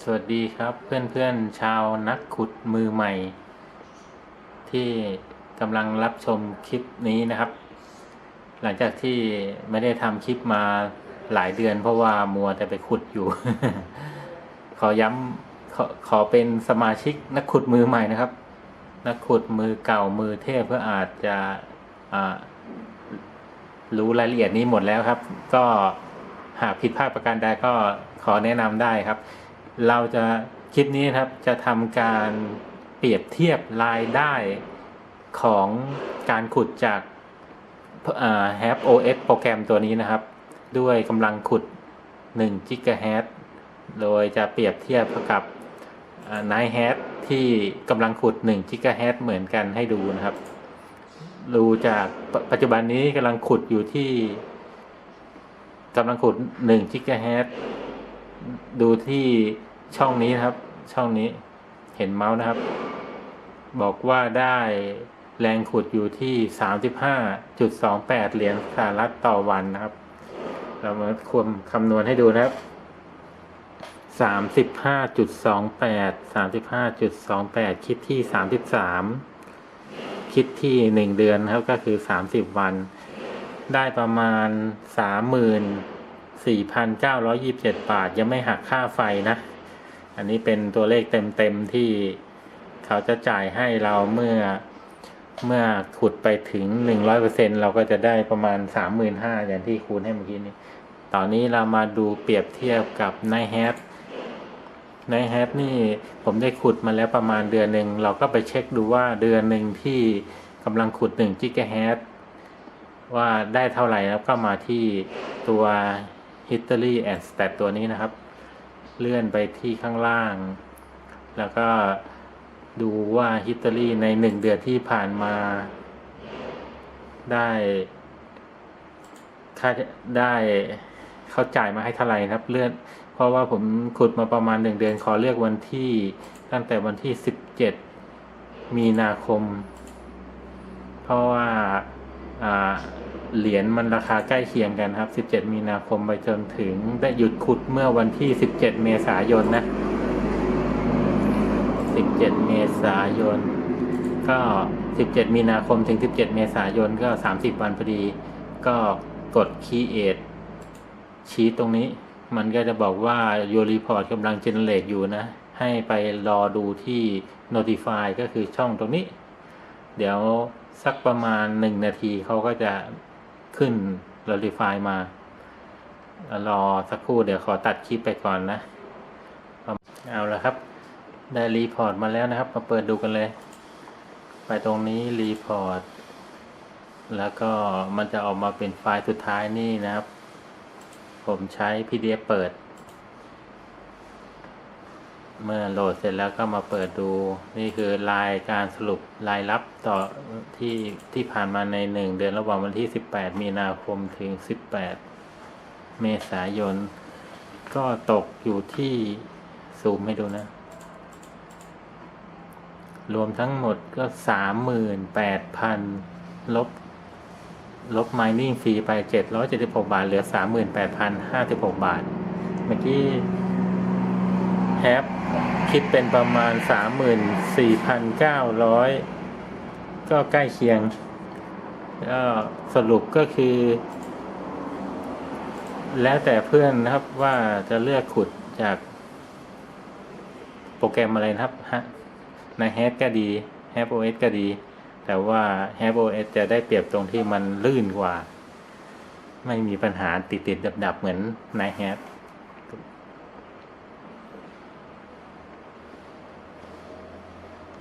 สวัสดีครับเพื่อนๆชาวนักขุดมือใหม่ ที่กำลังรับชมคลิปนี้นะครับ หลังจากที่ไม่ได้ทำคลิปมาหลายเดือน เพราะว่ามัวแต่ไปขุดอยู่ ขอย้ำขอขอเป็นสมาชิกนักขุดมือใหม่นะครับ นักขุดมือเก่ามือเทพเพื่ออาจจะอ่ารู้รายละเอียดนี้หมดแล้วครับ ก็หากผิดพลาดประการใดก็ขอแนะนำได้ครับ เราจะคลิปนี้นะครับจะทำการเปรียบเทียบรายได้ของการขุดจาก h a v OS โปรแกรมตัวนี้นะครับ ด้วยกำลังขุด1 GHz โดยจะเปรียบเทียบกับนท์แฮที่กำลังขุด1 GHz เหมือนกันให้ดูนะครับ ดูจากปปัจจุบันนี้กำลังขุดอยู่ที่กำลังขุด1 GHz ดูที่ช่องนี้นะครับ ช่องนี้เห็นเมาส์นะครับ บอกว่าได้แรงขุดอยู่ที่ 35.28 เหรียญสหรัฐต่อวันนะครับ เรามาควมคำนวณให้ดูนะครับ 35.28 35.28 คิดที่ 33 คิดที่ 1 เดือนครับก็คือ 30 วัน ได้ประมาณ 4,927 บาท ยังไม่หักค่าไฟนะ อันนี้เป็นตัวเลขเต็มๆที่เขาจะจ่ายให้เราเมื่อเมื่อขุดไปถึง 100%เราก็จะได้ประมาณ 35,000อย่างที่คูณให้เมื่อกี้นี้ ตอนนี้เรามาดูเปรียบเทียบกับไนแฮทไนแฮทนี่ผมได้ขุดมาแล้วประมาณเดือนหนึ่ง เราก็ไปเช็คดูว่าเดือนหนึ่งที่กำลังขุด1กิกะแฮทว่าได้เท่าไหร่แล้วก็มาที่ตัว history and stat ตัวนี้นะครับ เลื่อนไปที่ข้างล่าง แล้วก็ดูว่า history ในหนึ่งเดือนที่ผ่านมา ได้ค่าได้เขาจ่ายมาให้เท่าไหร่นะครับ เลื่อน เพราะว่าผมขุดมาประมาณหนึ่งเดือนขอเลือกวันที่ตั้งแต่วันที่สิบเจ็ดมีนาคม เพราะว่าอ่า เหรียญมันราคาใกล้เคียงกันครับ 17 มีนาคมไปจนถึงได้หยุดขุดเมื่อวันที่ 17 เมษายนนะ 17 เมษายน ก็ 17 มีนาคมถึง 17 เมษายนก็ 30 วันพอดี ก็กด create ชี้ตรงนี้ มันก็จะบอกว่า your report กำลัง generate อยู่นะ ให้ไปรอดูที่ notify ก็คือช่องตรงนี้ เดี๋ยวสักประมาณหนึ่งนาทีเขาก็จะ ขึ้น notify มา รอสักครู่เดี๋ยวขอตัดคลิปไปก่อนนะ เอาละครับ ได้รีพอร์ตมาแล้วนะครับ มาเปิดดูกันเลย ไปตรงนี้รีพอร์ตแล้วก็มันจะออกมาเป็นไฟล์สุดท้ายนี่นะครับ ผมใช้ PDF เปิด เมื่อโหลดเสร็จแล้วก็มาเปิดดู นี่คือรายการสรุปรายรับต่อที่ที่ผ่านมาในหนึ่งเดือนระหว่างวันที่ 18 มีนาคมถึง 18 เมษายน ก็ตกอยู่ที่ซูมให้ดูนะ รวมทั้งหมดก็สามหมื่นแปดพันลบ ลบ mining ฟรีไปเจ็ดร้อยเจ็ดสิบาท เหลือสามหมื่นแปดพันห้าสิบหกบาท เมื่อกี้ แฮปคิดเป็นประมาณสามหมื่นสี่พันเก้าร้อยก็ใกล้เคียงก็สรุปก็คือ แล้วแต่เพื่อนนะครับว่าจะเลือกขุดจากโปรแกรมอะไรนะครับฮะใน h a v ก็ดี h a v OS ก็ดี แต่ว่า h a v OS จะได้เปรียบตรงที่มันลื่นกว่า ไม่มีปัญหาติดติดดับดับเหมือนใน h a v